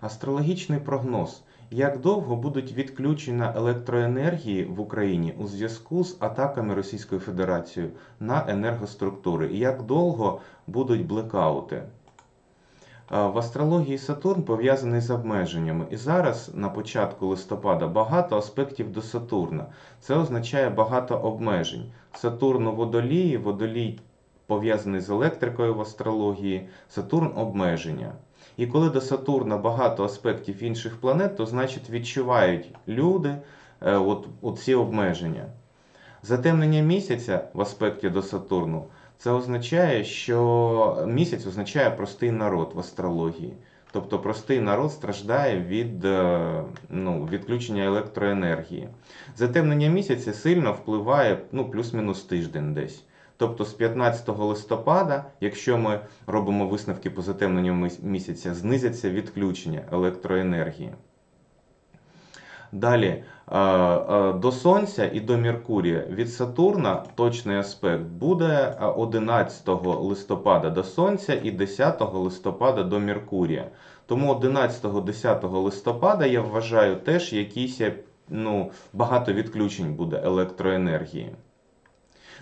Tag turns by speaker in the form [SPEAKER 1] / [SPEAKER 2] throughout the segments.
[SPEAKER 1] Астрологічний прогноз. Як довго будуть відключення електроенергії в Україні у зв'язку з атаками Російською Федерацією на енергоструктури? І як довго будуть блекаути? В астрології Сатурн пов'язаний з обмеженнями. І зараз, на початку листопада, багато аспектів до Сатурна. Це означає багато обмежень. Сатурн у водолії, водолій пов'язаний з електрикою в астрології, Сатурн обмеження. І коли до Сатурна багато аспектів інших планет, то значить відчувають люди е, от, от ці обмеження. Затемнення місяця в аспекті до Сатурну це означає, що місяць означає простий народ в астрології. Тобто простий народ страждає від е, ну, відключення електроенергії. Затемнення місяця сильно впливає ну, плюс-мінус тиждень десь. Тобто з 15 листопада, якщо ми робимо висновки по затемненню місяця, знизяться відключення електроенергії. Далі е, е, до Сонця і до Меркурія від Сатурна точний аспект буде е, 11 листопада до Сонця і 10 листопада до Меркурія. Тому 11-10 листопада я вважаю теж якісь ну, багато відключень буде електроенергії.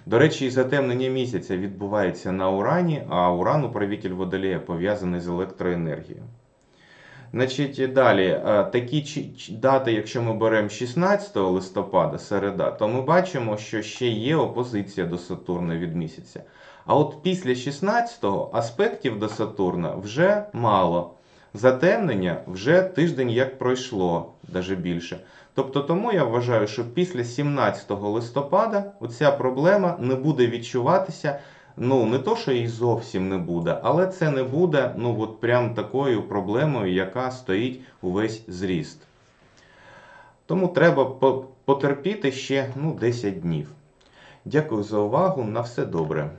[SPEAKER 1] До речі, і затемнення місяця відбувається на Урані, а Уран, управитель Водолея, пов'язаний з електроенергією. Значить, далі, е, такі дати, якщо ми беремо 16 листопада, середа, то ми бачимо, що ще є опозиція до Сатурна від місяця. А от після 16-го аспектів до Сатурна вже мало. Затемнення вже тиждень як пройшло, навіть більше. Тобто тому я вважаю, що після 17 листопада оця проблема не буде відчуватися. Ну, не то, що її зовсім не буде, але це не буде ну, от прям такою проблемою, яка стоїть увесь зріст. Тому треба потерпіти ще ну, 10 днів. Дякую за увагу. На все добре.